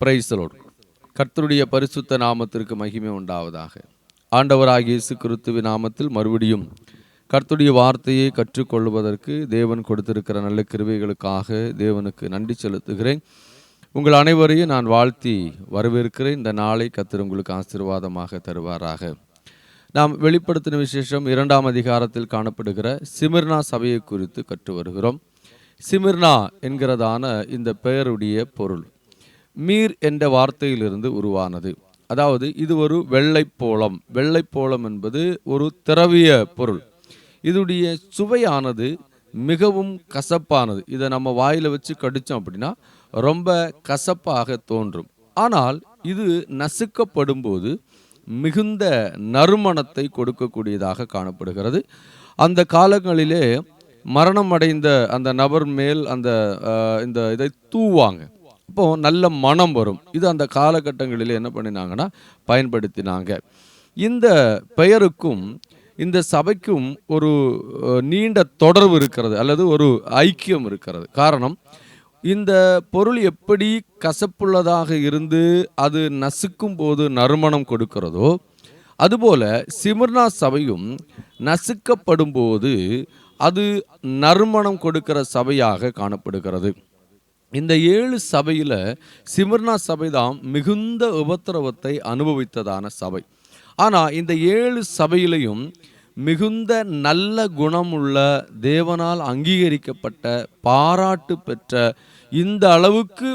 பிரைசலோடு கர்த்தருடைய பரிசுத்த நாமத்திற்கு மகிமை உண்டாவதாக. ஆண்டவராகிய இயேசு கிறிஸ்துவின் நாமத்தில் மறுபடியும் கர்த்தருடைய வார்த்தையை கற்றுக்கொள்வதற்கு தேவன் கொடுத்திருக்கிற நல்ல கிருவைகளுக்காக தேவனுக்கு நன்றி செலுத்துகிறேன். உங்கள் அனைவரையும் நான் வாழ்த்தி வரவேற்கிறேன். இந்த நாளை கர்த்தர் உங்களுக்கு ஆசீர்வாதமாக தருவாராக. நாம் வெளிப்படுத்தின விசேஷம் இரண்டாம் அதிகாரத்தில் காணப்படுகிற சிமிர்னா சபையை குறித்து கற்று வருகிறோம். சிமிர்னா என்கிறதான இந்த பெயருடைய பொருள். மீர் என்ற வார்த்தையிலிருந்து உருவானது. அதாவது இது ஒரு வெள்ளைப்போளம். வெள்ளைப்போளம் என்பது ஒரு திரவிய பொருள். இதுடைய சுவையானது மிகவும் கசப்பானது. இதை நம்ம வாயில் வச்சு கடித்தோம் அப்படின்னா ரொம்ப கசப்பாக தோன்றும். ஆனால் இது நசுக்கப்படும் போது மிகுந்த நறுமணத்தை கொடுக்கக்கூடியதாக காணப்படுகிறது. அந்த காலங்களிலே மரணம் அடைந்த அந்த நபர் மேல் அந்த இந்த இதை தூவாங்க. இப்போது நல்ல மனம் வரும். இது அந்த காலகட்டங்களில் என்ன பண்ணினாங்கன்னா பயன்படுத்தினாங்க. இந்த பெயருக்கும் இந்த சபைக்கும் ஒரு நீண்ட தொடர்பு இருக்கிறது அல்லது ஒரு ஐக்கியம் இருக்கிறது. காரணம் இந்த பொருள் எப்படி கசப்புள்ளதாக இருந்து அது நசுக்கும் போது நறுமணம் கொடுக்கிறதோ அதுபோல சிமிர்னா சபையும் நசுக்கப்படும் போது அது நறுமணம் கொடுக்கிற சபையாக காணப்படுகிறது. இந்த ஏழு சபையில் சிமிர்னா சபை தான் மிகுந்த உபத்திரவத்தை அனுபவித்ததான சபை. ஆனால் இந்த ஏழு சபையிலையும் மிகுந்த நல்ல குணமுள்ள தேவனால் அங்கீகரிக்கப்பட்ட பாராட்டு பெற்ற இந்த அளவுக்கு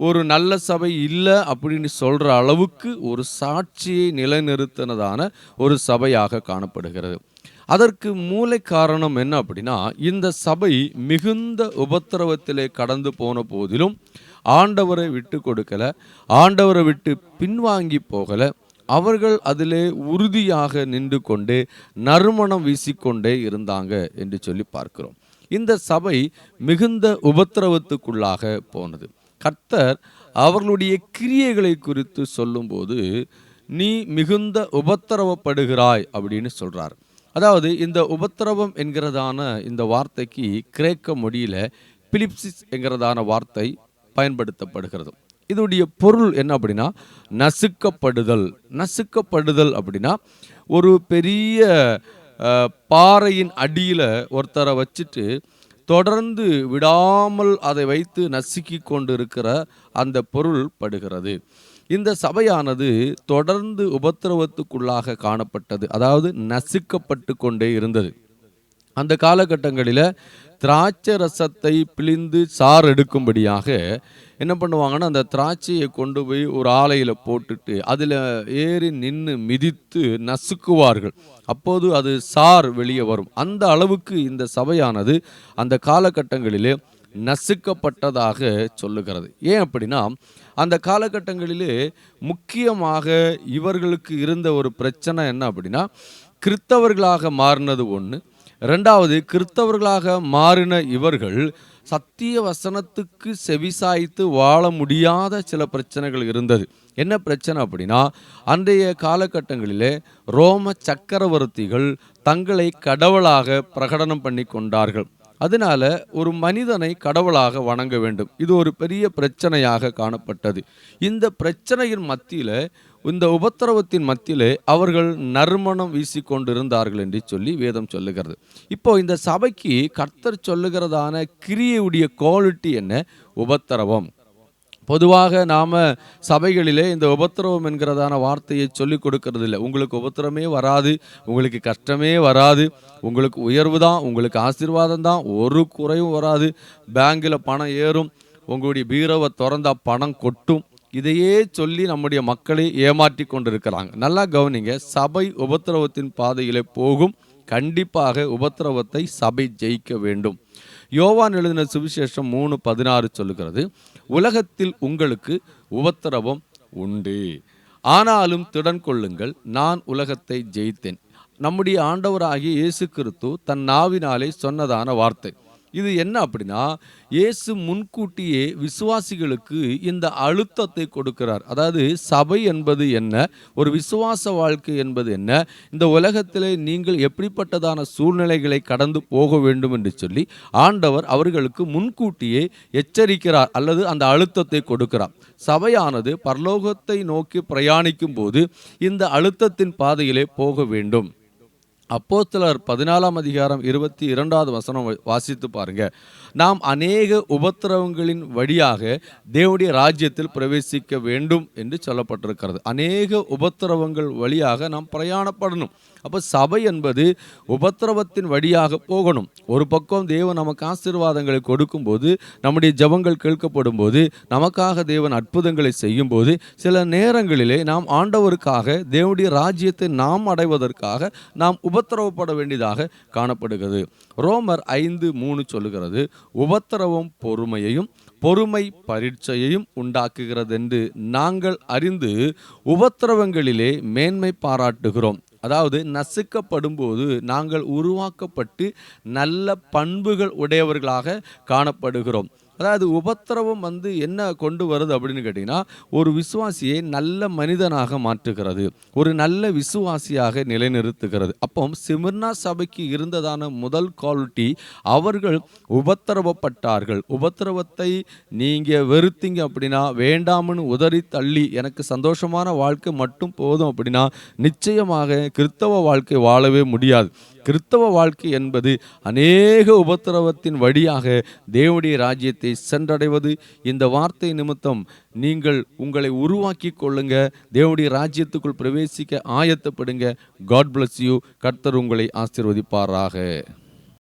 ஒரு நல்ல சபை இல்லை அப்படின்னு சொல்கிற அளவுக்கு ஒரு சாட்சியை நிலைநிறுத்தினதான ஒரு சபையாக காணப்படுகிறது. அதற்கு மூளை காரணம் என்ன அப்படின்னா இந்த சபை மிகுந்த உபத்திரவத்திலே கடந்து போன போதிலும் ஆண்டவரை விட்டு கொடுக்கல ஆண்டவரை விட்டு பின்வாங்கி போகல. அவர்கள் அதிலே உறுதியாக நின்று கொண்டு நறுமணம் வீசிக்கொண்டே இருந்தாங்க என்று சொல்லி பார்க்கிறோம். இந்த சபை மிகுந்த உபத்திரவத்துக்குள்ளாக போனது. கர்த்தர் அவர்களுடைய கிரியைகளை குறித்து சொல்லும்போது நீ மிகுந்த உபத்திரவப்படுகிறாய் அப்படின்னு சொல்றார். அதாவது இந்த உபத்திரவம் என்கிறதான இந்த வார்த்தைக்கு கிரேக்க மொழியில் பிலிப்சிஸ் என்கிறதான வார்த்தை பயன்படுத்தப்படுகிறது. இதோடைய பொருள் என்ன அப்படின்னா நசுக்கப்படுதல். நசுக்கப்படுதல் அப்படின்னா ஒரு பெரிய பாறையின் அடியில் ஒருத்தரை வச்சுட்டு தொடர்ந்து விடாமல் அதை வைத்து நசுக்கி கொண்டு இருக்கிற அந்த பொருள் படுகிறது. இந்த சபையானது தொடர்ந்து உபத்திரவத்துக்குள்ளாக காணப்பட்டது. அதாவது நசுக்கப்பட்டு கொண்டே இருந்தது. அந்த காலகட்டங்களில் திராட்சை ரசத்தை பிழிந்து சாறு எடுக்கும்படியாக என்ன பண்ணுவாங்கன்னா அந்த திராட்சையை கொண்டு போய் ஒரு ஆலையில் போட்டுட்டு அதில் ஏறி நின்று மிதித்து நசுக்குவார்கள். அப்போது அது சார் வெளியே வரும். அந்த அளவுக்கு இந்த சபையானது அந்த காலகட்டங்களிலே நசுக்கப்பட்டதாக சொல்லுகிறது. ஏன் அப்படின்னா அந்த காலகட்டங்களிலே முக்கியமாக இவர்களுக்கு இருந்த ஒரு பிரச்சனை என்ன அப்படின்னா கிறித்தவர்களாக மாறினது ஒன்று ரெண்டாவது கிறித்தவர்களாக மாறின இவர்கள் சத்திய வசனத்துக்கு செவிசாய்த்து வாழ முடியாத சில பிரச்சனைகள் இருந்தது. என்ன பிரச்சனை அப்படின்னா அன்றைய காலகட்டங்களிலே ரோம சக்கரவர்த்திகள் தங்களை கடவுளாக பிரகடனம் பண்ணி கொண்டார்கள் அதனால ஒரு மனிதனை கடவுளாக வணங்க வேண்டும். இது ஒரு பெரிய பிரச்சனையாக காணப்பட்டது. இந்த பிரச்சனையின் மத்தியில் இந்த உபத்திரவத்தின் மத்தியிலே அவர்கள் நறுமணம் வீசிக்கொண்டிருந்தார்கள் என்று சொல்லி வேதம் சொல்லுகிறது. இப்போ இந்த சபைக்கு கர்த்தர் சொல்லுகிறதான கிரியையுடைய குவாலிட்டி என்ன? உபத்திரவம். பொதுவாக நாம் சபைகளிலே இந்த உபத்திரவம் என்கிறதான வார்த்தையை சொல்லிக் கொடுக்கறது இல்லை உங்களுக்கு உபத்திரமே வராது உங்களுக்கு கஷ்டமே வராது உங்களுக்கு உயர்வு தான் உங்களுக்கு ஆசீர்வாதம் தான் ஒரு குறையும் வராது. பேங்கில் பணம் ஏறும் உங்களுடைய பீரவை திறந்தால் பணம் கொட்டும். இதையே சொல்லி நம்முடைய மக்களை ஏமாற்றி கொண்டிருக்கிறாங்க. நல்லா கவனிங்க சபை உபத்திரவத்தின் பாதையிலே போகும். கண்டிப்பாக உபத்திரவத்தை சபை ஜெயிக்க வேண்டும். யோவான் எழுதின சுவிசேஷம் மூணு பதினாறு சொல்லுகிறது உலகத்தில் உங்களுக்கு உபத்திரவம் உண்டு. ஆனாலும் திடன் கொள்ளுங்கள் நான் உலகத்தை ஜெயித்தேன். நம்முடைய ஆண்டவராகிய இயேசு கிறிஸ்து தன் நாவினாலே சொன்னதான வார்த்தை. இது என்ன அப்படின்னா இயேசு முன்கூட்டியே விசுவாசிகளுக்கு இந்த அழுத்தத்தை கொடுக்கிறார். அதாவது சபை என்பது என்ன? ஒரு விசுவாச வாழ்க்கை என்பது என்ன? இந்த உலகத்திலே நீங்கள் எப்படிப்பட்டதான சூழ்நிலைகளை கடந்து போக வேண்டும் என்று சொல்லி ஆண்டவர் அவர்களுக்கு முன்கூட்டியே எச்சரிக்கிறார் அல்லது அந்த அழுத்தத்தை கொடுக்கிறார். சபையானது பரலோகத்தை நோக்கி பிரயாணிக்கும் போது இந்த அழுத்தத்தின் பாதையிலே போக வேண்டும். அப்போத்தலர் பதினாலாம் அதிகாரம் இருபத்தி இரண்டாவது வசனம் வாசித்து பாருங்க. நாம் அநேக உபத்திரவங்களின் வழியாக தேவனுடைய ராஜ்யத்தில் பிரவேசிக்க வேண்டும் என்று சொல்லப்பட்டிருக்கிறது. அநேக உபத்திரவங்கள் வழியாக நாம் பிரயாணப்படணும். அப்போ சபை என்பது உபத்திரவத்தின் வழியாக போகணும். ஒரு பக்கம் தேவன் நமக்கு ஆசீர்வாதங்களை கொடுக்கும்போது நம்முடைய ஜெபங்கள் கேட்கப்படும் போது நமக்காக தேவன் அற்புதங்களை செய்யும் போது சில நேரங்களிலே நாம் ஆண்டவருக்காக தேவனுடைய ராஜ்யத்தை நாம் அடைவதற்காக நாம் உபத்திரவப்பட வேண்டியதாக காணப்படுகிறது. ரோமர் ஐந்து மூணு சொல்லுகிறது உபத்திரவம் பொறுமையையும் பொறுமை பரீட்சையையும் உண்டாக்குகிறது என்று நாங்கள் அறிந்து உபத்திரவங்களிலே மேன்மை பாராட்டுகிறோம். அதாவது நசுக்கப்படும் போது நாங்கள் உருவாக்கப்பட்டு நல்ல பண்புகள் உடையவர்களாக காணப்படுகிறோம். அதாவது உபத்திரவம் வந்து என்ன கொண்டு வருது அப்படின்னு கேட்டிங்கன்னா ஒரு விசுவாசியை நல்ல மனிதனாக மாற்றுகிறது ஒரு நல்ல விசுவாசியாக நிலைநிறுத்துகிறது. அப்போ சிமிர்னா சபைக்கு இருந்ததான முதல் குவாலிட்டி அவர்கள் உபத்திரவப்பட்டார்கள். உபத்திரவத்தை நீங்கள் வெறுத்தீங்க அப்படின்னா வேண்டாம்னு உதறி தள்ளி எனக்கு சந்தோஷமான வாழ்க்கை மட்டும் போதும் அப்படின்னா நிச்சயமாக கிறித்தவ வாழ்க்கை வாழவே முடியாது. கிறிஸ்தவ வாழ்க்கை என்பது அநேக உபத்திரவத்தின் வழியாக தேவனுடைய ராஜ்யத்தை சென்றடைவது. இந்த வார்த்தை நிமித்தம் நீங்கள் உங்களை உருவாக்கி கொள்ளுங்க. தேவனுடைய ராஜ்யத்துக்குள் பிரவேசிக்க ஆயத்தப்படுங்க. காட் பிளஸ் யூ கர்த்தர் உங்களை ஆசீர்வதிப்பாராக.